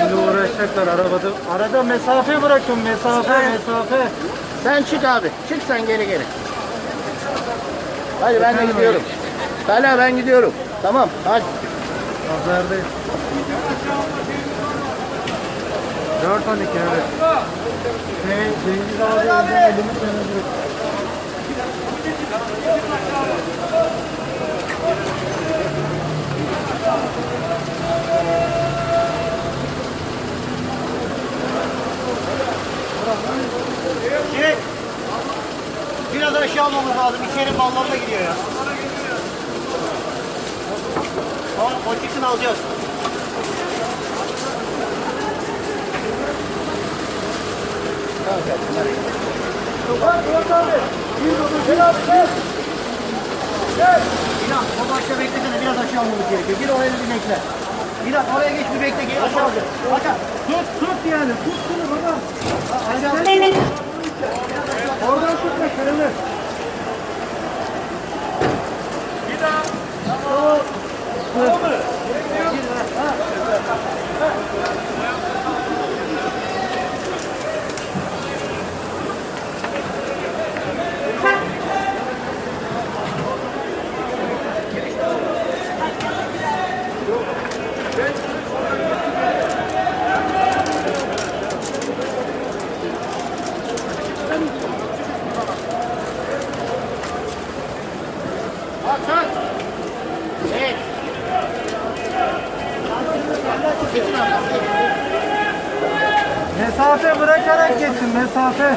Şimdi uğraşacaklar arabada. Arada mesafe bırakın mesafe mesafe. Sen çık abi. Çık sen geri geri. Hadi ben de gidiyorum. Hala ben gidiyorum. Tamam hadi. Pazardayız. 4.12 evet. Şey, Cengiz abi elimi tanıdık. Şey, biraz aşağı almamız lazım. İçeri ballarla gidiyor ya. O, o çıksın alacağız. İnan o başta beklesene biraz aşağı almamız gerekiyor. Gir oraya bir bekle. İnan oraya geç bir bekle. Gel aşağı alacağız. Aşağı. Tut tut yani tut şunu baba. Evet. Mesafe bırakarak geçin mesafe.